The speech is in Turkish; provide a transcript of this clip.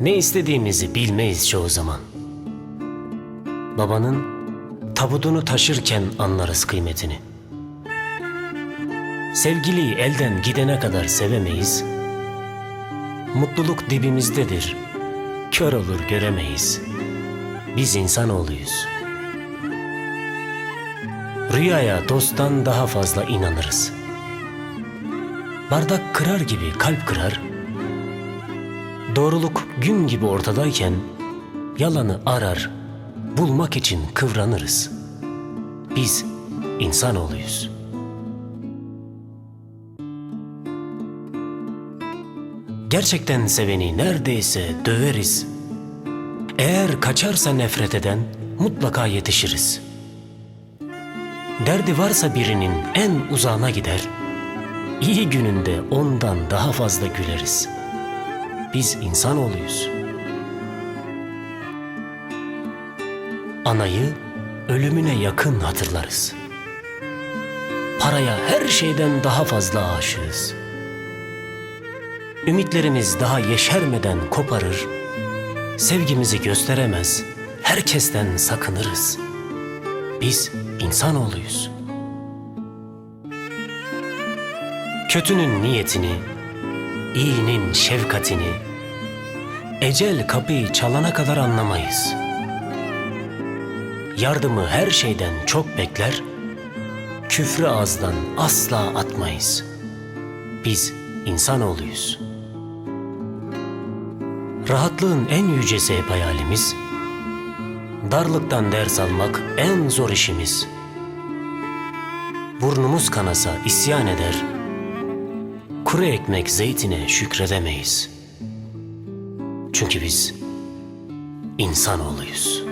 Ne istediğimizi bilmeyiz çoğu zaman. Babanın tabutunu taşırken anlarız kıymetini. Sevgiliyi elden gidene kadar sevemeyiz. Mutluluk dibimizdedir. Kör olur göremeyiz. Biz insanoğluyuz. Rüyaya dosttan daha fazla inanırız. Bardak kırar gibi kalp kırar. Doğruluk gün gibi ortadayken yalanı arar, bulmak için kıvranırız. Biz insanoğluyuz. Gerçekten seveni neredeyse döveriz. Eğer kaçarsa nefret eden mutlaka yetişiriz. Derdi varsa birinin en uzağına gider. İyi gününde ondan daha fazla güleriz. Biz insanoğluyuz. Anayı ölümüne yakın hatırlarız. Paraya her şeyden daha fazla aşığız. Ümitlerimiz daha yeşermeden koparır, sevgimizi gösteremez, herkesten sakınırız. Biz insanoğluyuz. Kötünün niyetini, iyinin şefkatini, ecel kapıyı çalana kadar anlamayız. Yardımı her şeyden çok bekler, küfrü ağızdan asla atmayız. Biz insanoğluyuz. Rahatlığın en yücesi hep hayalimiz. Darlıktan ders almak en zor işimiz. Burnumuz kanasa isyan eder. Kuru ekmek zeytine şükredemeyiz. Çünkü biz insanoğluyuz.